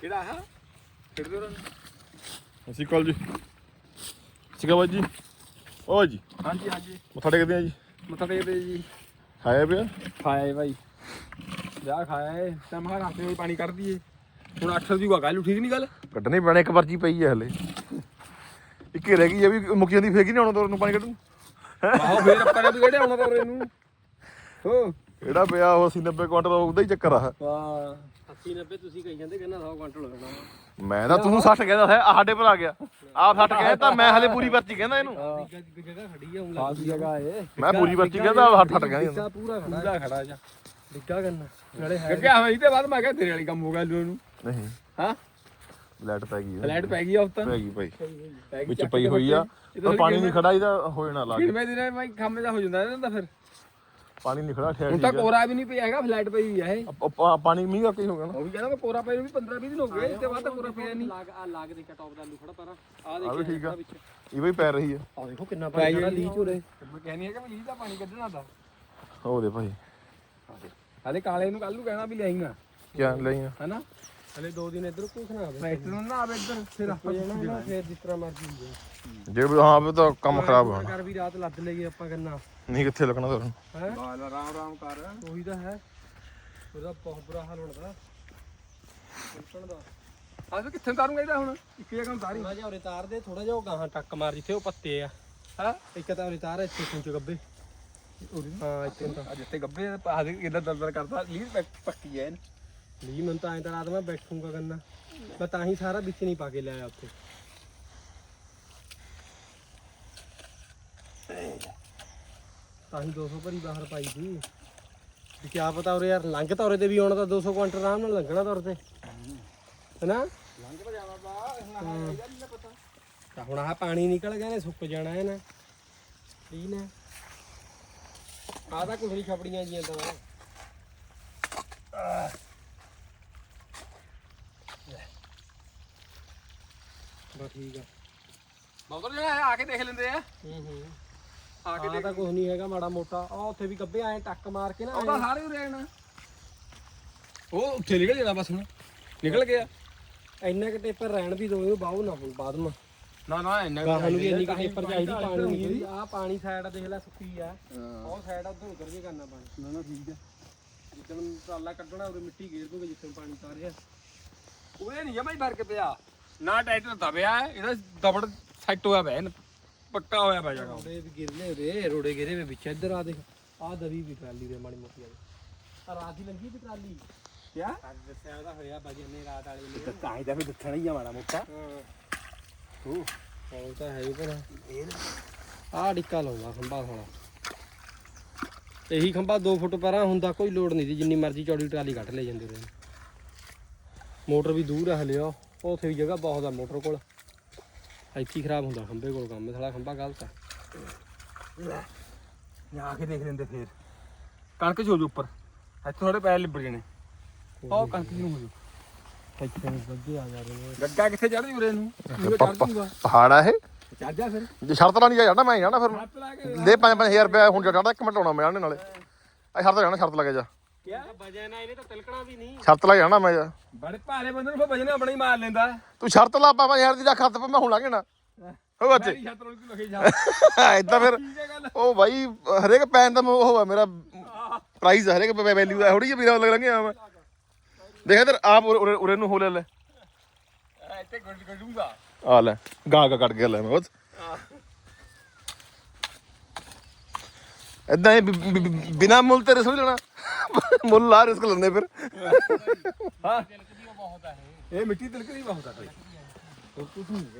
ਕਿਹੜਾ ਆ ਕਿਹੜੇ ਦੋਰਨ ਅਸੀਂ ਕਾਲ ਜੀ। ਸਿਕਾ ਬਾਈ ਜੀ। ਓ ਜੀ ਹਾਂਜੀ ਹਾਂਜੀ। ਮੱਥਾ ਟੇਕਦੇ ਆ ਜੀ। ਮੱਥਾ ਟੇਕਦੇ ਜੀ। ਖਾਇਆ ਪਿਆ? ਖਾਇਆ ਭਾਈ ਜਾ ਖਾਇਆ ਏ। ਤਾਂ ਮੈਂ ਰਾਤੇ ਵਿੱਚ ਪਾਣੀ ਕੱਢ ਦਈਏ। ਹੁਣ 8 ਦੀ ਗੱਲ ਨੂੰ ਠੀਕ ਨਹੀਂ ਗੱਲ? ਕੱਢਣੀ ਪੈਣਾ ਇੱਕ ਪਰਚੀ ਪਈ ਹੈ ਹਲੇ। ਇੱਕ ਹੀ ਰਹਿ ਗਈ ਇਹ ਵੀ ਮੁੱਕ ਜਾਂਦੀ ਫੇਰ ਕੀ ਨਹੀਂ ਆਉਣਾ ਤੋਰ ਨੂੰ ਪਾਣੀ ਕੱਢਣ? ਆਹੋ ਫੇਰ ਆਪਾਂ ਨੇ ਵੀ ਕਿਹੜੇ ਆਉਣਾ ਤਾਂ ਇਹਨੂੰ? ਹੋ। ਕਿਹੜਾ ਪਿਆ ਉਹ 80 90 ਕੁਇੰਟਲ ਉਹਦਾ ਹੀ ਚੱਕਰ ਆ। ਵਾਹ। 80 90 ਤੁਸੀਂ ਕਹੀ ਜਾਂਦੇ ਕਹਿੰਦਾ 100 ਕੁਇੰਟਲ ਹੋ ਜਾਣਾ ਮੈਂ ਤਾਂ ਤੂੰ 60 ਕਹਿੰਦਾ ਹੈ ਆਹ ਸਾਡੇ ਪਰ ਆ ਗਿਆ। ਆਪ 60 ਕਹਿੰਦਾ ਮੈਂ ਹਲੇ ਪੂਰੀ ਪਰਚੀ ਕਹਿੰਦਾ ਇਹਨੂੰ। ਜਗ੍ਹਾ ਖੜੀ ਆ ਖਾਸ ਜਗ੍ਹਾ ਏ ਮੈਂ ਪੂਰੀ ਪਰਚੀ ਕਹਿੰਦਾ 60 60 ਕਹਿੰਦਾ। ਪੂਰਾ ਖੜਾ ਪੂਰਾ ਖੜਾ ਜਾ। ਡਿੱਗਾ ਕਰਨਾ। ਨਾਲੇ ਹੈ ਕਿਉਂਕਿ ਆਵੇਂ ਇਹਦੇ ਬਾਅਦ ਮੈਂ ਕਿਹਾ ਤੇਰੇ ਵਾਲੀ ਕੰਮ ਹੋ ਗਿਆ ਲੂ ਨੂੰ। ਨਹੀਂ। ਹਾਂ? ਲਾਈਟ ਪੈ ਗਈ ਲਾਈਟ ਪੈ ਗਈ ਆ ਉਸ ਤਾਂ ਪੈ ਗਈ ਭਾਈ ਵਿੱਚ ਪਈ ਹੋਈ ਆ। ਪਾਣੀ ਨਹੀਂ ਖੜਾ ਇਹਦਾ ਹੋ ਜਾਣਾ ਲਾ ਕੇ। ਕਿੰਨੇ ਦਿਨ ਭਾਈ ਕੰਮ ਜਾ ਹੋ ਜਾਂਦਾ ਇਹਨਾਂ ਦਾ ਫਿਰ। ਪਾਣੀ ਨਹੀਂ ਖੜਾ ਠਿਆ ਹੁਣ ਤਾਂ ਕੋਰਾ ਵੀ ਨਹੀਂ ਪਿਆ ਹੈਗਾ ਫਲੈਟ ਪਈ ਹੈ ਇਹ। ਪਾਣੀ ਮੀਂਹ ਕਰਕੇ ਹੀ ਹੋ ਗਿਆ ਨਾ। ਉਹ ਵੀ ਕਹਿੰਦਾ ਮੈਂ ਕੋਰਾ ਪਈ ਨੂੰ ਵੀ 15 20 ਦਿਨ ਹੋ ਗਏ ਇਸ ਤੇ ਬਾਅਦ ਤਾਂ ਕੋਰਾ ਪਿਆ ਨਹੀਂ ਲਾਗ ਆ ਲਾਗ ਦੇ ਟੌਪ ਦਾ ਆਲੂ ਖੜਾ ਪਰਾਂ ਆ ਆ ਦੇਖੋ ਵੀ ਠੀਕ ਆ। ਇਹ ਵੀ ਪੈ ਰਹੀ ਆ। ਆ ਦੇਖੋ ਕਿੰਨਾ ਪੈ ਪਾਣੀ ਖੜਾ ਲੀਚ ਉਰੇ ਮੈਂ ਕਹਿੰਦੀ ਹੈ ਕਿ ਮੈਂ ਲੀਹ ਦਾ ਪਾਣੀ ਕੱਢਣਾ ਦਾ ਹੋ ਦੇ ਭਾਈ। ਹਲੇ ਕਾਲੇ ਨੂੰ ਕੱਲ ਨੂੰ ਕਹਿਣਾ ਵੀ ਲੈਂਗਾ ਕਿਆ ਲਈਆਂ ਹੈਨਾ? ਹਲੇ ਦੋ ਦਿਨ ਇੱਧਰ ਕੁਛ ਨਾ ਆਵੇ ਟਰੈਕਟਰ ਨੂੰ ਨਾ ਆਵੇ ਇੱਧਰ ਫਿਰ ਆਪਾਂ ਜਾਣਾ ਫੇਰ ਜਿਸ ਤਰ੍ਹਾਂ ਮਰਜ਼ੀ ਹੋ ਜਾਏ ਜੇ ਵੀ ਹਾਂ ਵੀ ਤਾਂ ਕੰਮ ਖਰਾਬ ਹੋਣਾ ਕਰ ਵੀ ਰਾਤ ਲੱਦ ਲਈਏ ਆਪਾਂ ਕਰਨਾ ਨਹੀਂ ਕਿੱਥੇ ਲੱਗਣਾ ਤੁਹਾਨੂੰ ਹੈ? ਬਾਲ ਆਰਾਮ ਆਰਾਮ ਕਰ। ਉਹੀ ਤਾਂ ਹੈ। ਉਹਦਾ ਬਹੁਤ ਬੁਰਾ ਹਾਲ ਹੋਣਾ ਦਾ ਦਾ। ਆ ਵੀ ਕਿੱਥੇ ਤਾਰੂਗਾ ਇਹਦਾ ਹੁਣ? ਇੱਕ ਜਗ੍ਹਾ ਨੂੰ ਤਾਰੀ। ਥੋੜਾ ਜਿਹਾ ਉਰੇ ਤਾਰ ਦੇ ਥੋੜਾ ਜਿਹਾ ਉਹ ਗਾਹਾਂ ਟੱਕ ਮਾਰ ਜਿੱਥੇ ਉਹ ਪੱਤੇ ਆ। ਹਾਂ? ਇੱਕ ਤਾਂ ਉਰੇ ਤਾਰ ਹੈ ਇੱਥੇ ਕੁੰਚ ਗੱਬੇ। ਹਾਂ ਇੱਥੇ ਤਾਂ। ਅੱਜ ਤੇ ਗੱਬੇ ਆ ਦੇ ਕਿਦਾਂ ਦਲਦਲ ਕਰਦਾ। ਲੀਹ ਪੱਕੀ ਐ ਲਈ ਮੈਨੂੰ ਤਾਂ ਐਂ ਤਾਂ ਰਾਤ ਮੈਂ ਬੈਠੂੰਗਾ ਕਰਨਾ। ਮੈਂ ਤਾਂ ਹੀ ਸਾਰਾ ਵਿੱਚ ਨਹੀਂ ਪਾ ਕੇ ਲਿਆਇਆ ਉੱਥੇ। ਤਾਂ ਹੀ 200 ਭਰੀ ਬਾਹਰ ਪਾਈ ਸੀ। ਵੀ ਕਿਆ ਪਤਾ ਉਰੇ ਯਾਰ ਲੰਘ ਤਾਂ ਉਰੇ ਤੇ ਵੀ ਆਉਣਾ ਤਾਂ 200 ਕੁਇੰਟਲ ਆਰਾਮ ਨਾਲ ਲੰਘਣਾ ਤਾਂ ਉਰੇ ਤੇ। ਹੈਨਾ? ਲੰਘ ਤਾਂ ਜਾਣਾ ਬਾ ਹੁਣ ਆ ਇਹਦਾ ਪਤਾ। ਤਾਂ ਹੁਣ ਆਹ ਪਾਣੀ ਨਿਕਲ ਗਿਆ ਨੇ ਸੁੱਕ ਜਾਣਾ ਹੈ ਨਾ ਠੀਕ ਨੇ? ਆਹ ਤਾਂ ਕੁਛ ਨਹੀਂ ਛਪੜੀਆਂ ਜੀਆਂ ਤਾਂ। ਬਸ ਠੀਕ ਆ। ਮਗਰ ਜਿਹੜਾ ਆ ਕੇ ਦੇਖ ਲੈਂਦੇ ਆ। ਹੂੰ ਹੂੰ। ਆ ਕੇ ਆਹ ਤਾਂ ਕੁਛ ਨਹੀਂ ਹੈਗਾ ਮਾੜਾ ਮੋਟਾ। ਆ ਉੱਥੇ ਵੀ ਗੱਬੇ ਆਏ ਟੱਕ ਮਾਰ ਕੇ ਨਾ ਉਹਦਾ ਸਾਰੇ ਉਰੇ ਆਣਾ ਉਹ ਉੱਥੇ ਨਿਕਲ ਜਾਣਾ ਬਸ ਹੁਣ। ਨਿਕਲ ਗਿਆ। ਇੰਨਾ ਕਿ ਟੇਪਰ ਰਹਿਣ ਵੀ ਦੋ ਇਹਨੂੰ ਬਾਹੂ ਨਾ ਹੁਣ ਬਾਅਦ ਮਾ। ਨਾ ਨਾ ਇੰਨਾ ਗਾਹਾਂ ਨੂੰ ਵੀ ਇੰਨੀ ਕੁ ਟੇਪਰ ਚਾਹੀਦੀ ਪਾਣੀ ਆਹ ਪਾਣੀ ਸਾਈਡ ਦੇਖ ਲੈ ਸੁੱਕੀ ਆ। ਉਹ ਸਾਈਡ ਉਧਰ ਉਧਰ ਕੇ ਕਰਨਾ ਪਾਣੀ। ਨਾ ਨਾ ਠੀਕ ਹੈ ਜਿੱਦਣ ਟਰਾਲਾ ਕੱਢਣਾ ਉਰੇ ਮਿੱਟੀ ਗੇਰ ਦੂਗੇ ਜਿੱਥੇ ਪਾਣੀ ਤਾਰਿਆ ਉਹਦੇ ਨਹੀਂ ਜਮਾ ਹੀ ਫ਼ਰਕ ਪਿਆ। ਨਾ ਟਾਈਟਲ ਦਬਿਆ ਹੈ, ਇਹਦਾ ਦਬੜ ਸੈੱਟ ਹੋਇਆ ਪਿਆ ਇਹਨੂੰ। ਪੱਕਾ ਹੋਇਆ ਪਿਆ ਜਗਾ ਰੋੜੇ ਵੀ ਗਿਰਨੇ ਰੇ ਰੋੜੇ ਗਿਰੇ ਵੇ ਵਿੱਚ ਇੱਧਰ ਆ ਦੇਖ ਆ ਦਵੀ ਵੀ ਟਰਾਲੀ ਦੇ ਮਾੜੀ ਮੋਟੀ ਆ ਰਾਤ ਲੰਗੀ ਵੀ ਟਰਾਲੀ। ਕਿਆ? ਅੱਜ ਦੱਸਿਆ ਉਹਦਾ ਹੋਇਆ ਬਾਜੀ ਨੇ ਰਾਤ ਵਾਲੇ ਨੇ। ਤਾਂ ਹੀ ਤਾਂ ਵੀ ਦੱਸਣਾ ਹੀ ਆ ਮਾੜਾ ਮੋਟਾ। ਹਾਂ। ਉਹ ਉਹ ਤਾਂ ਹੈ ਹੀ ਪਰ ਆ ਡਿੱਕਾ ਲਾਉਂਦਾ ਖੰਭਾ ਥੋੜਾ ਇਹੀ ਖੰਭਾ 2 ਫੁੱਟ ਪਰਾਂ ਹੁੰਦਾ ਕੋਈ ਲੋੜ ਨਹੀਂ ਦੀ ਜਿੰਨੀ ਮਰਜ਼ੀ ਚੌੜੀ ਟਰਾਲੀ ਕੱਢ ਲੈ ਜਾਂਦੇ ਰਹੇ ਮੋਟਰ ਵੀ ਦੂਰ ਆ ਹਲੇ ਉਹ ਉੱਥੇ ਵੀ ਜਗ੍ਹਾ ਬਹੁਤ ਆ ਮੋਟਰ ਕੋਲ। ਇੱਥੇ ਹੀ ਖਰਾਬ ਹੁੰਦਾ ਖੰਭੇ ਕੋਲ ਕੰਮ ਥੋੜਾ ਖੰਭਾ ਗਲਤ ਆ। ਆ ਕੇ ਦੇਖ ਲੈਂਦੇ ਫੇਰ। ਕਣਕ ਜੂ ਉੱਪਰ। ਇੱਥੇ ਥੋੜੇ ਪੈਰ ਲਿਬੜ ਜਾਣੇ। ਉਹ ਕਣਕ ਜੀ ਨੂੰ ਹੋ ਜੂ ਇੱਥੇ ਵੱਗੇ ਆ ਜਾ ਰਹੇ ਗੱਗਾ ਕਿੱਥੇ ਚੜ ਜੂ ਉਰੇ ਨੂੰ? ਉਹ ਚੜ ਜੂਗਾ। ਪਹਾੜ ਆ ਇਹ? ਚੜ ਜਾ ਫਿਰ। ਜੇ ਸ਼ਰਤ ਨਾਲ ਨਹੀਂ ਜਾਣਾ ਮੈਂ ਜਾਣਾ ਫਿਰ। ਲਾ ਕੇ ਦੇ 5-5000 ਰੁਪਏ ਹੁਣ ਜਾਣਾ ਇੱਕ ਮਿੰਟ ਲਾਉਣਾ ਮੈਂ ਜਾਣੇ ਨਾਲੇ। ਆ ਸ਼ਰਤ ਜਾਣਾ ਸ਼ਰਤ ਲੱਗੇ ਜਾ। ਕਿਆ? ਵਜੇ ਨਾ ਇਹਨੇ ਤਾਂ ਤਿਲਕਣਾ ਵੀ ਨਹੀਂ। ਸ਼ਰਤ ਲਾ ਜਾਣਾ ਮੈਂ ਜਾ ਬੜੇ ਭਾਰੇ ਬੰਦੇ ਨੂੰ ਫਿਰ ਵਜਨ ਆਪਣਾ ਹੀ ਮਾਰ ਲੈਂਦਾ। ਤੂੰ ਸ਼ਰਤ ਲਾ 5000 ਦੀ ਰੱਖ ਹੱਥ ਪਾ ਮੈਂ ਹੁਣ ਲਾਂਗੇ ਨਾ ਹੋ ਬੱਚੇ ਮੇਰੀ ਲਗੇ ਜਾ ਇਦਾਂ ਫਿਰ ਉਹ ਭਾਈ ਹਰੇਕ ਪੈਨ ਦਾ ਉਹ ਆ ਮੇਰਾ ਪ੍ਰਾਈਸ ਹਰੇਕ ਵੈਲਿਊ ਦਾ ਥੋੜੀ ਜਿਹੀ ਵੀਰਾ ਲੱਗ ਲੰਗੇ ਆ ਮੈਂ। ਦੇਖ ਇਧਰ ਆਪ ਉਰੇ- ਉਰੇ ਉਰੇ ਨੂੰ ਹੋ ਲੈ ਲੈ। ਇੱਥੇ ਗੁੱਡ ਗੁੱਡੂਗਾ। ਆ ਲੈ ਗਾ ਗਾ ਕੱਟ ਗਿਆ ਲੈ ਮੈਂ ਬਸ ਇਦਾਂ ਹੀ ਬਿ- ਬਿ- ਬਿ- ਬਿਨਾਂ ਮੁੱਲ ਤੇ ਰਿਸਕ ਲੈਣਾ। ਮੁੱਲ ਲਾ ਰਿਸਕ ਲੈਂਦੇ ਫਿਰ। ਹਾਂ। ਇਹ ਮਿੱਟੀ ਤਿਲਕਦੀ ਬਹੁਤ ਆ ਇਹ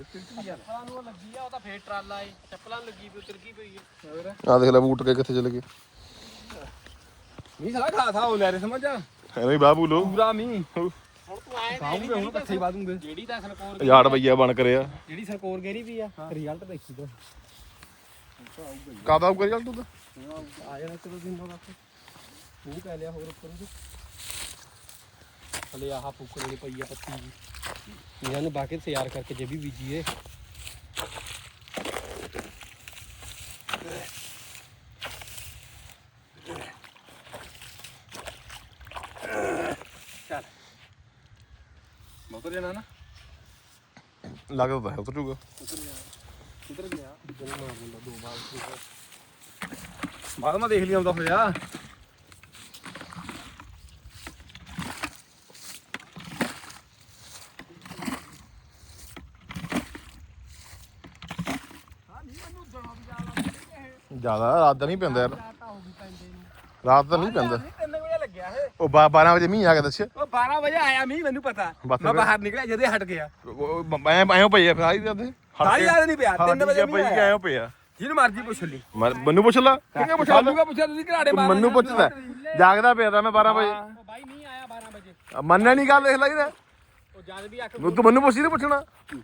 ਤਿਲਕਦੀ ਆ ਚੱਪਲਾਂ ਨੂੰ ਲੱਗੀ ਆ ਉਹ ਤਾਂ ਫੇਰ ਟਰਾਲਾ ਏ ਚੱਪਲਾਂ ਨੂੰ ਲੱਗੀ ਪਈ ਤਿਲਕੀ ਪਈ ਏ ਹੋਰ ਆ ਦੇਖ ਲੈ ਬੂਟ ਕੇ ਕਿੱਥੇ ਚਲੇ ਗਏ। ਨਹੀਂ ਸਾਲਾ ਖਾ ਥਾ ਉਹ ਲੈ ਰੇ ਸਮਝ ਆ? ਐਵੇਂ ਬਾਬੂ ਲੋ। ਪੂਰਾ ਮੀ ਹੁਣ ਤੂੰ ਆਏ ਸਾਹਮਣੇ ਹੁਣ ਇਕੱਠੇ ਹੀ ਵਾ ਦੂੰਗੇ ਜਿਹੜੀ ਤਾਂ ਸਰਕੋਰ ਯਾਰ ਬਈਆ ਬਣ ਕਰਿਆ। ਜਿਹੜੀ ਸਰਕੋਰ ਗੇਰੀ ਵੀ ਆ ਰਿਜ਼ਲਟ ਦੇਖੀ ਤਾਂ। ਕਾਦਾ ਕਰ ਚੱਲ ਤੂੰ ਤਾਂ ਆ ਜਾਣਾ ਚਲੋ ਦਿਨ ਬਾਅਦ ਮੂੰਹ ਪੈ ਲਿਆ ਹੋਰ ਉੱਪਰ ਨੂੰ ਹਲੇ ਆਹ ਫੁੱਕਣ ਵਾਲੀ ਪਈ ਆ ਪੱਤੀ ਜੀ। ਇਹਨਾਂ ਨੂੰ ਬਾਕੀ ਤਿਆਰ ਕਰਕੇ ਜੇ ਵੀ ਬੀਜੀਏ। ਬਹੁਤ ਜਣਾ ਨਾ। ਲੱਗਦਾ ਤਾਂ ਹੈ ਉਤਰ ਜੂਗਾ ਉਧਰ ਗਿਆ ਬਾਅਦ ਮੈਂ ਦੇਖ ਲਿਆ ਹੁੰਦਾ ਫਿਰ ਆ ਜ਼ਿਆਦਾ ਰਾਤ ਦਾ ਨਹੀਂ ਪੈਂਦਾ ਯਾਰ। ਰਾਤ ਦਾ ਨਹੀਂ ਪੈਂਦਾ। 3 ਵਜੇ ਲੱਗਿਆ ਇਹ? ਉਹ 12 ਵਜੇ ਮੀਂਹ ਆ ਗਿਆ ਦੱਸਿਆ ਉਹ 12 ਵਜੇ ਆਇਆ ਮੀਂਹ ਮੈਨੂੰ ਪਤਾ। ਬਸ ਮੈਂ ਫਿਰ। ਬਾਹਰ ਨਿਕਲਿਆ ਜਦੇ ਹਟ ਗਿਆ। ਮੈਂ ਐਂ ਪਈ ਆ ਫਿਰ ਆਈ ਜਾਂਦੇ ਸਾਰੀ ਯਾਦ ਨਹੀਂ ਪਿਆ 3 ਵਜੇ ਮੀਂਹ ਕਿ ਆਇਆ ਐਂ ਪਈ ਆ ਜਿਹਨੂੰ ਮਰਜ਼ੀ ਪੁੱਛ ਲਈ ਮੈਂ- ਮੈਨੂੰ ਪੁੱਛ ਲਾ। ਕਿਹਨੇ ਪੁੱਛ ਲਾ। ਮੈਨੂੰ ਪੁੱਛਿਆ ਤੁਸੀਂ ਘਰਾੜੇ ਮਾਰ ਮੈਨੂੰ ਪੁੱਛਦਾ ਜਾਗਦਾ ਪਿਆ ਤਾਂ ਮੈਂ 12 ਵਜੇ। ਬਾਈ ਨਹੀਂ ਆਇਆ 12 ਵਜੇ। ਮੰਨਿਆ ਨਹੀਂ ਗੱਲ ਦੇਖ ਲਈ ਤੇ ਉਹ ਜਦ ਵੀ ਅੱਖ ਤੂੰ ਮੈਨੂੰ ਪੁੱਛੀ ਨਹੀਂ ਪੁੱਛਣਾ।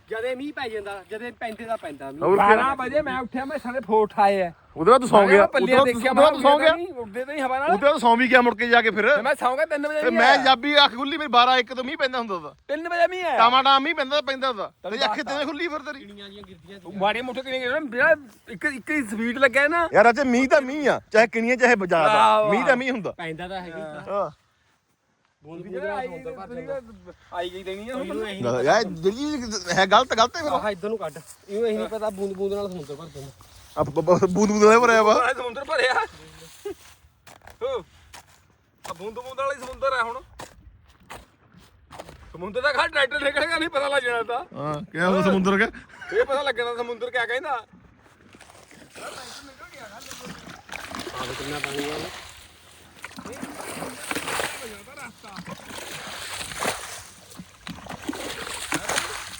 ਜਦੇ ਮੀਂਹ ਪੈ ਜਾਂਦਾ ਜਦੇ ਪੈਂਦੇ ਦਾ ਪੈਂਦਾ ਮੀਂਹ। ਹੋਰ ਫਿਰ? 12 ਵਜੇ ਮੈਂ ਉੱਠਿਆ ਮੈਂ ਸਾਰੇ ਫੋਟ ਆਏ ਆ ਉਹਦੇ ਤੂੰ ਸੌਂ ਗਿਆ। ਪੱਲੇ ਉਹਦੇ ਦੇਖਿਆ ਬਾਅਦ ਤੂੰ ਸੌਂ ਗਿਆ। ਉੱਡਦੇ ਤਾਂ ਹੀ ਹਵਾ ਨਾਲ। ਉਹਦੇ ਬਾਅਦ ਸੌਂ ਵੀ ਗਿਆ ਮੁੜ ਕੇ ਜਾ ਕੇ ਫਿਰ। ਤੇ ਮੈਂ ਸੌਂ ਗਿਆ 3 ਵਜੇ ਤੇ ਮੀਂਹ ਮੈਂ। ਜਾਬੀ ਅੱਖ ਖੁੱਲੀ ਮੇਰੀ 12 1 ਤੋਂ ਮੀਂਹ ਪੈਂਦਾ ਹੁੰਦਾ ਉਹਦਾ। 3 ਵਜੇ ਮੀਂਹ ਆਇਆ। ਟਾਮਾਟਾ ਮੀਂਹ ਪੈਂਦਾ ਪੈਂਦਾ ਹੁੰਦਾ ਤੇ ਅੱਖ ਤੇ ਖੁੱਲੀ ਫਿਰ ਤੇਰੀ? ਕਿਣੀਆਂ ਜੀਆਂ ਗਿਰਦੀਆਂ ਸੀ ਮਾੜੇ ਮੋਟੇ ਕਿਨੇ ਮੇਰਾ ਇੱਕ ਇੱਕ ਹੀ ਸਪੀਡ ਲੱਗਿਆ ਨਾ। ਯਾਰ ਅਜੇ ਮੀਂਹ ਤਾਂ ਮੀਂਹ ਆ ਚਾਹੇ ਕਿਣੀਆਂ ਚਾਹੇ ਬਜਾਦਾ ਵਾਹ, ਮੀਂਹ ਤਾਂ ਮੀਂਹ ਹੁੰਦਾ। ਪੈਂਦਾ ਤਾਂ ਹੈਗਾ ਹੀ। ਹਾਂ ਬੂੰਦ ਬੂੰਦ ਨਾਲ ਸਮੁੰਦਰ ਭਰ ਜਾਂਦਾ। ਆਈ ਗਈ ਦੇਣੀ ਆ ਇਹਨੂੰ ਇਹੀ ਨਹੀਂ ਯਾਰ ਜਿਹੜੀ ਚੀਜ਼ ਹੈ ਗਲਤ ਗਲਤ ਹੈ ਫਿਰ ਆਹ ਇਧਰ ਨੂੰ ਕੱਢ। ਇਹਨੂੰ ਇਹੀ ਨਹੀਂ ਪਤਾ ਬੂੰਦ ਬੂੰਦ ਨਾਲ ਸਮੁੰਦਰ ਭਰ ਜਾਂਦਾ ਆ ਬ- ਬ- ਬੂੰਦ ਬੂੰਦ ਨਾਲ ਭਰਿਆ ਵਾ। ਆਹ ਸਮੁੰਦਰ ਭਰਿਆ। ਹੋ। ਆ ਬੂੰਦ ਬੂੰਦ ਵਾਲੀ ਸਮੁੰਦਰ ਆ ਹੁਣ। ਸਮੁੰਦਰ ਦਾ ਖਾ ਟਰੈਕਟਰ ਨਿਕਲੇਗਾ ਨਹੀਂ ਪਤਾ ਲੱਗ ਜਾਣਾ ਤਾਂ। ਹਾਂ ਕਿਹਾ ਉਹ ਸਮੁੰਦਰ ਕਾ ਇਹ ਪਤਾ ਲੱਗਣਾ ਸਮੁੰਦਰ ਕਿਆ ਕਹਿੰਦਾ। ਆਹ ਕਿੰਨਾ ਪਾਣੀ ਆ।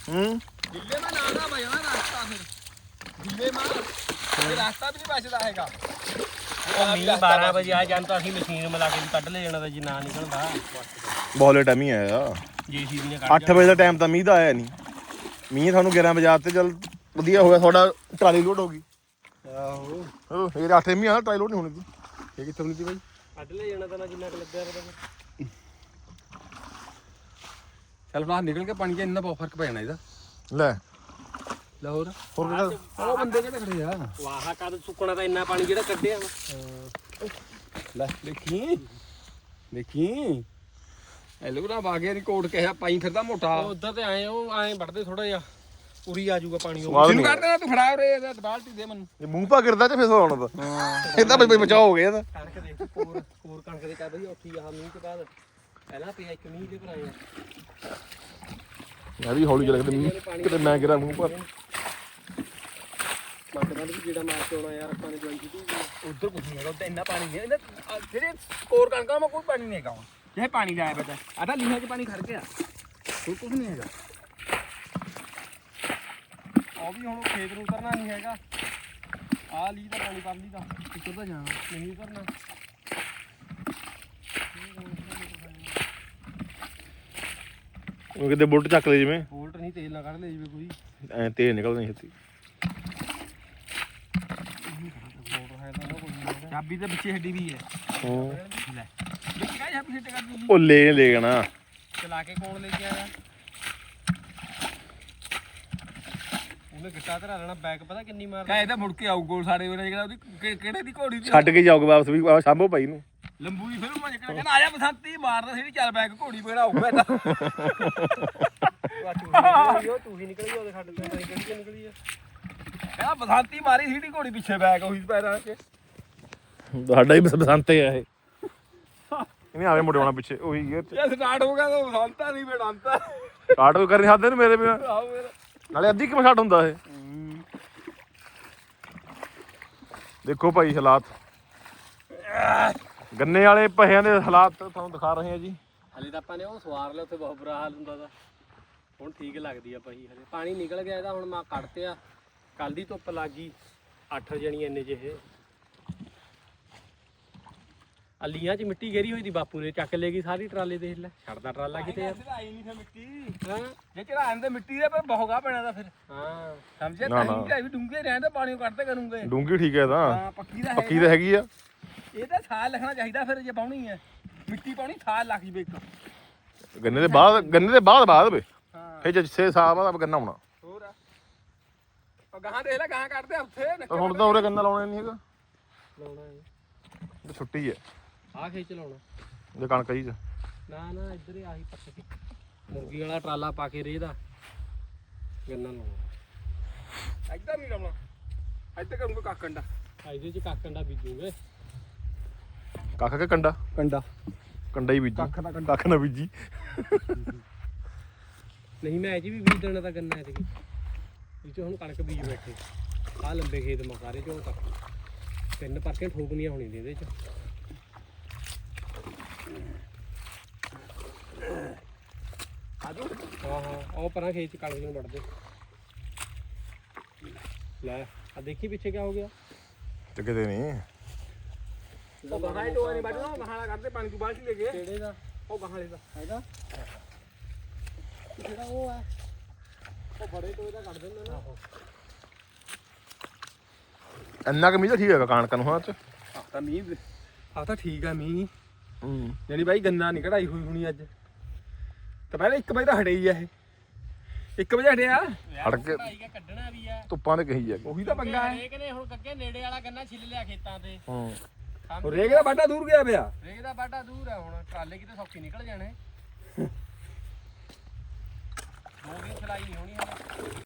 ਹੂੰ? ਦਿੱਲੇ ਮੈਂ ਨਾਲ ਦਾ ਭਜਣਾ ਰਸਤਾ ਫਿਰ। ਦਿੱਲੇ ਮਾਂ ਇਹ ਰਸਤਾ ਵੀ ਨਹੀਂ ਬਚਦਾ ਹੈਗਾ। ਉਹ ਮੀਂਹ 12 ਵਜੇ ਆ ਜਾਂ ਤਾਂ ਅਸੀਂ ਮਸ਼ੀਨ ਮਿਲਾ ਕੇ ਵੀ ਕੱਢ ਲੈ ਜਾਣਾ ਤਾਂ ਜੇ ਨਾ ਨਿਕਲਦਾ। ਬਹੁਤ ਲੇਟ ਮੀਂਹ ਆਇਆ ਜੀਸੀਬੀ ਨੇ ਕੱਢ 8 ਵਜੇ ਦਾ ਟਾਈਮ ਤਾਂ ਮੀਂਹ ਦਾ ਆਇਆ ਨਹੀਂ। ਮੀਂਹ ਤੁਹਾਨੂੰ 11 ਵਜੇ ਆਤੇ ਚੱਲ ਵਧੀਆ ਹੋ ਗਿਆ ਤੁਹਾਡਾ ਟਰਾਲੀ ਲੋਡ ਹੋ ਗਈ। ਆਹੋ। ਇਹ 8 ਮੀਂਹ ਆ ਟਰਾਲੀ ਲੋਡ ਨਹੀਂ ਹੋਣੀ। ਸੀ ਇਹ ਕਿੱਥੋਂ ਨਹੀਂ ਬਾਈ? ਕੱਢ ਲੈ ਜਾਣਾ ਤਾਂ ਨਾ ਜਿੰਨਾ ਕੁ ਲੱਗਿਆ ਪਤਾ ਚੱਲ ਬਾਹਰ ਨਿਕਲ ਕੇ ਪਾਣੀ 'ਚ ਇੰਨਾ ਬਹੁਤ ਫ਼ਰਕ ਪੈ ਜਾਣਾ ਇਹਦਾ। ਲੈ। ਲਾਹੌਰ ਹੋਰ। ਕਿਹੜਾ? ਉਹ ਬੰਦੇ ਕਿਹੜੇ ਖੜੇ ਆ? ਵਾਹ ਕਦ ਸੁੱਕਣਾ ਤਾਂ ਇੰਨਾ ਪਾਣੀ ਜਿਹੜਾ ਕੱਢਿਆ। ਵਾ। ਲੈ ਦੇਖੀ। ਦੇਖੀ। ਇਹ ਲੋਕਾਂ ਬਾਗੇ ਦੀ ਕੋਟ ਕਿਹਾ ਪਾਈ ਫਿਰਦਾ ਮੋਟਾ। ਉਹ ਉਧਰ ਤੇ ਆਏ ਉਹ ਆਏ ਵੜਦੇ ਥੋੜਾ ਜਿਹਾ। ਉਰੀ ਆ ਜਾਊਗਾ ਪਾਣੀ ਉਹ। ਸਵਾਦ ਜਿਹਨੂੰ ਨਹੀਂ ਕੱਢ ਦੇਣਾ ਤੂੰ ਫੜਾ ਰੇ ਇਹਦਾ ਬਾਲਟੀ ਦੇ ਮੈਨੂੰ। ਇਹ ਮੂੰਹ ਪਾ ਗਿਰਦਾ ਤੇ ਫਿਰ ਸੌਣਾ ਤਾਂ ਇਹਦਾ ਬਈ ਬਚਾਅ ਹੋ ਗਿਆ ਇਹਦਾ। ਕਣਕ ਦੇ ਕੋਰ ਕੋਰ ਕਣਕ ਦੇ ਕਾ ਬਈ ਉੱਠੀ ਆ ਮੀਂਹ ਤੋਂ ਬਾਅਦ। ਪਹਿਲਾਂ ਪਿਆ ਇੱਕ ਮੀਂਹ ਦੇ ਭਰਾਏ ਆ। ਮੈਂ ਵੀ ਹੌਲੀ ਜਿਹਾ ਲੱਗਦਾ ਮੀਂਹ। ਕਿਤੇ ਮੈਂ ਗਿਰਾਂ ਮੂੰਹ ਪਰ। ਮੰਗ ਨਾਲ ਵੀ ਜਿਹੜਾ ਮਾਰ ਕੇ ਆਉਣਾ ਯਾਰ ਆਪਾਂ ਨੇ ਜਵਾਈ ਕੀਤੀ ਉਧਰ ਕੁਝ ਨਹੀਂ ਹੈਗਾ ਉੱਧਰ ਇੰਨਾ ਪਾਣੀ ਨਹੀਂ ਇਹਦੇ ਆਹ ਜਿਹੜੇ ਕੋਰ ਕਣਕਾਂ ਮਾ ਕੋਈ ਪਾਣੀ ਨਹੀਂ ਹੈਗਾ ਇਹ ਪਾਣੀ ਲਾਇਆ ਬਤਾ ਆ ਤਾਂ। ਲੀਹਾਂ 'ਚ ਪਾਣੀ ਖੜ ਗਿਆ। ਕੋਈ ਕੁਝ ਨਹੀਂ ਹੈਗਾ। ਉਹ ਵੀ ਹੁਣ ਖੇਤ ਨੂੰ ਉਤਰਨਾ ਨਹੀਂ ਹੈਗਾ। ਆ ਲੀ ਤਾਂ ਪਾਣੀ ਪਰ ਲੀ ਤਾਂ ਕਿੱਧਰ ਤਾਂ ਜਾਣਾ? ਨਹੀਂ ਉਤਰਨਾ? ਉਹ ਕਿਤੇ ਬੁਲਟ ਚੱਕ ਲੈ ਜਿਵੇਂ। ਬੋਲਟ ਨਹੀਂ ਤੇਲ ਨਾ ਕੱਢ ਲੈ ਜਿਵੇਂ ਕੋਈ। ਐ ਤੇਜ਼ ਨਿਕਲਦਾ ਨਹੀਂ ਛੇਤੀ। ਮੋਟਰ ਹੈ ਤਾਂ ਨਾ ਕੋਈ ਨਹੀਂ ਚਾਬੀ ਤੇ ਪਿੱਛੇ ਹੱਡੀ ਵੀ ਹੈ। ਹਾਂ। ਲੈ। ਵਿੱਚ ਕਾਹ ਚਾਬੀ ਸਿੱਟ ਕਰ ਦਿੱਲੀ ਉਹ ਲੈ ਲੈ ਗਣਾ ਚਲਾ ਕੇ ਕੌਣ ਲੈ ਕੇ ਆਇਆ? ਉਹਨੇ ਗਿੱਟਾ ਧਰਾ ਲੈਣਾ ਬੈਕ ਪਤਾ ਕਿੰਨੀ ਮਾਰਦਾ? ਕਾ ਇਹਦਾ ਮੁੜ ਕੇ ਆਊ ਗੋਲ ਸਾਡੇ ਵੇਲੇ ਜਿਹੜਾ ਉਹਦੀ ਕਿ- ਕਿਹੜੇ ਦੀ ਘੋੜੀ ਦੀ ਛੱਡ ਕੇ ਜਾਓਗੇ ਵਾਪਸ ਵੀ ਆਹ ਸਾਂਭੋ ਭਾਈ ਨੂੰ। ਲੰਬੂ ਦੀ ਫਿਲਮ ਚ ਕਹਿੰਦਾ ਆ ਜਾ ਬਸੰਤੀ ਮਾਰਦਾ ਸੀ ਚੱਲ ਬੈਗ ਘੋੜੀ ਬੇੜਾ ਹੋਊਗਾ ਉਹ ਤੂੰ ਹੀ ਨਿਕਲ ਗਿਆ ਉਹਦੇ ਸਾਡੇ ਤੋਂ ਕਿਹੜੀ ਨਿਕਲੀ ਆ? ਕਹਿੰਦਾ ਬਸੰਤੀ ਮਾਰੀ ਸੀੜੀ ਘੋੜੀ ਪਿੱਛੇ ਬੈਗ ਉਹੀ ਪੈਰਾਂ 'ਚ ਸਾਡਾ ਹੀ ਬਸ ਬਸੰਤੇ ਆ ਇਹ। ਇਹਨੇ ਆਵੇ ਮੋਟੇ ਹੋਣਾ ਪਿੱਛੇ ਉਹੀ ਚ ਇਹ ਸਟਾਰਟ ਹੋ ਗਿਆ ਤਾਂ ਬਸੰਤਾ ਨਹੀਂ ਬੇੜਾਂਤਾ ਸਟਾਰਟ ਕੋਈ ਕਰਨੀ ਸਕਦੇ ਨੇ ਮੇਰੇ ਬਿਨਾ। ਆਓ ਮੇਰਾ ਨਾਲੇ ਅੱਧੀ ਕਿਵੇਂ ਛੱਡ ਹੁੰਦਾ ਇਹ? ਦੇਖੋ ਭਾਈ ਹਾਲਾਤ। ਗੰਨੇ ਵਾਲੇ ਪਹਿਆਂ ਦੇ ਹਾਲਾਤ ਤੁਹਾਨੂੰ ਦਿਖਾ ਰਹੇ ਹਾਂ ਜੀ। ਹਲੇ ਤਾਂ ਆਪਾਂ ਨੇ ਉਹ ਸਵਾਰ ਲਿਆ ਉੱਥੇ ਬਹੁਤ ਬੁਰਾ ਹਾਲ ਹੁੰਦਾ ਦਾ। ਹੁਣ ਠੀਕ ਲੱਗਦੀ ਆ ਪਈ ਹਲੇ। ਪਾਣੀ ਨਿਕਲ ਗਿਆ ਇਹਦਾ ਹੁਣ ਮੈਂ ਕੱਢਤੇ ਆ। ਕੱਲ ਦੀ ਧੁੱਪ ਲੱਗ ਗਈ। 8 ਜਣੀ ਇੰਨੇ ਜਿਹੇ। ਅਲੀਆਂ 'ਚ ਮਿੱਟੀ ਘੇਰੀ ਹੋਈ ਦੀ ਬਾਪੂ ਨੇ ਚੱਕ ਲੈ ਗਈ ਸਾਰੀ ਟਰਾਲੇ ਦੇਖ ਲੈ। ਛੱਡਦਾ ਟਰਾਲਾ ਕਿਤੇ ਯਾਰ ਚੜਾਈ ਨਹੀਂ ਫੇ ਮਿੱਟੀ। ਹਾਂ। ਜੇ ਚੜਾਣ ਦੇ ਮਿੱਟੀ ਦੇ ਪਰ ਬਹੁਗਾ ਪੈਣਾ ਦਾ ਫਿਰ। ਹਾਂ। ਸਮਝਿਆ? ਤਾਂ। ਹੀ ਵੀ ਡੂੰਘੇ ਰਹਿਣ ਤੇ ਪਾਣੀ ਕੱਢਦੇ ਕਰੂੰਗੇ। ਡੂੰਗੀ ਠੀਕ ਹੈ ਤਾਂ। ਹਾਂ ਪੱਕੀ ਦਾ ਪੱਕੀ ਹੈ ਤਾਂ ਹੈਗੀ ਆ। ਇਹ ਤਾਂ ਸਾਲ ਲਿਖਣਾ ਚਾਹੀਦਾ ਫਿਰ ਜੇ ਪਾਉਣੀ ਹੈ। ਮਿੱਟੀ ਪਾਉਣੀ ਸਾਲ ਲੱਗ ਜਵੇ ਇੱਕ। ਗੰਨੇ ਦੇ ਬਾਅਦ ਗੰਨੇ ਦੇ ਬਾਅਦ ਬਾਅਦ ਵੇ। ਹਾਂ। ਫਿਰ ਜੇ 6 ਸਾਲ ਬਾਅਦ ਗੰਨਾ ਹੋਣਾ ਹੋਰ ਆ। ਉਹ ਗਾਂ ਦੇਖ ਲੈ ਗਾਂ ਕੱਢਦੇ ਆ ਉੱਥੇ ਹੁਣ ਤਾਂ ਉਰੇ ਗੰਨਾ ਲਾਉਣਾ ਨਹੀਂ ਹੈਗਾ। ਲਾਉਣਾ ਹੈ। ਛੁੱਟੀ ਹੈ। ਆਹ ਖੇਚ ਲਾਉਣਾ। ਜੇ ਕਣਕ ਜੀ ਚ ਨਾ ਨਾ ਇੱਧਰ ਹੀ ਆਹੀ ਪੱਕ ਕੇ। ਮੁਰਗੀ ਵਾਲਾ ਟਰਾਲਾ ਪਾ ਕੇ ਰੇ ਦਾ। ਗੰਨਾ ਲਾਉਣਾ। ਇੱਧਰ ਨਹੀਂ ਲਾਉਣਾ। ਇੱਧਰ ਕਰੂੰਗਾ ਆ ਇਹਦੇ ਚ ਕਾਕੰਡਾ ਬੀਜੂਗੇ। ਕੱਖ ਕੇ ਕੰਡਾ? ਕੰਡਾ। ਕੰਡਾ ਹੀ ਬੀਜੀ। ਕੱਖ ਦਾ ਕੰਡਾ। ਕੱਖ ਨਾ ਬੀਜੀ। ਨਹੀਂ ਮੈਂ ਇਹ 'ਚ ਵੀ ਬੀਜ ਦੇਣਾ ਤਾਂ ਗੰਨਾ ਐਤਕੀ ਇਹ ਚ ਹੁਣ ਕਣਕ ਬੀਜ ਬੈਠੇ। ਆ ਲੰਬੇ ਖੇਤ ਮਕਾਰੇ ਚੋਂ ਤੱਕ। ਤਿੰਨ ਪਰਚੇ ਠੋਕਣੀਆਂ ਹੋਣੀ ਨੇ ਇਹਦੇ ਚ। ਆਜੋ। ਹਾਂ ਹਾਂ। ਉਹ ਪਰਾਂ ਖੇਤ ਚ ਕਣਕ ਨੂੰ ਵੜਦੇ ਲੈ ਆ ਦੇਖੀ ਪਿੱਛੇ ਕੀ ਹੋ ਗਿਆ? ਤੇ ਕਿਤੇ ਨਹੀਂ। ਉਹ ਗਾਹਾਂ ਹੀ ਟੋਆ ਨਹੀਂ ਵੱਢਣਾ ਉਹ ਗਾਹਾਂ ਵਾਲਾ ਕਰਦੇ ਪਾਣੀ ਤੂੰ ਬਾਲਟੀ ਲੈ ਕੇ। ਕਿਹੜੇ ਦਾ? ਉਹ ਗਾਹਾਂ ਵਾਲੇ ਦਾ। ਹੈਗਾ? ਜਿਹੜਾ ਉਹ ਆ। ਉਹ ਬੜੇ ਟੋਏ ਦਾ ਕੱਢ ਦਿੰਦੇ ਨਾ। ਇੰਨਾ ਕੁ ਮੀਂਹ ਤਾਂ ਠੀਕ ਹੈਗਾ ਕਾਣਕਾਂ ਨੂੰ ਹਾਂ ਚ ਆ ਤਾਂ ਮੀਂਹ ਆ ਤਾਂ ਠੀਕ ਆ ਮੀਂਹ। ਹੂੰ। ਯਾਨੀ ਬਾਈ ਗੰਨਾ ਨਹੀਂ ਕਢਾਈ ਹੋਈ ਹੋਣੀ ਅੱਜ। ਤਾਂ ਪਹਿਲਾਂ 1 ਵਜੇ ਤਾਂ ਹਟੇ ਹੀ ਆ ਇਹ। 1 ਵਜੇ ਹਟਿਆ। ਹਟ ਕੇ ਕੱਢਣਾ ਵੀ ਆ। ਧੁੱਪਾਂ ਤੇ ਕਹੀ ਜਾ ਉਹੀ ਤਾਂ ਪੰਗਾ ਹੈ। ਹਰੇਕ ਨੇ ਹੁਣ ਗੱਗੇ ਨੇੜੇ ਵਾਲਾ ਗੰਨਾ ਛਿੱਲ ਲਿਆ ਖੇਤਾਂ ਤੇ। ਹੂੰ। ਰੇਗ ਦਾ ਬਾਟਾ ਦੂਰ ਗਿਆ ਪਿਆ। ਰੇਗ ਦਾ ਬਾਟਾ ਦੂਰ ਆ ਹੁਣ ਟਰਾਲੇ ਕਿਤੇ ਸੌਖੀ ਨਿਕਲ ਜਾਣੇ। ਦੋ ਦਿਨ ਚਲਾਈ ਨਹੀਂ ਹੋਣੀ ਹਲੇ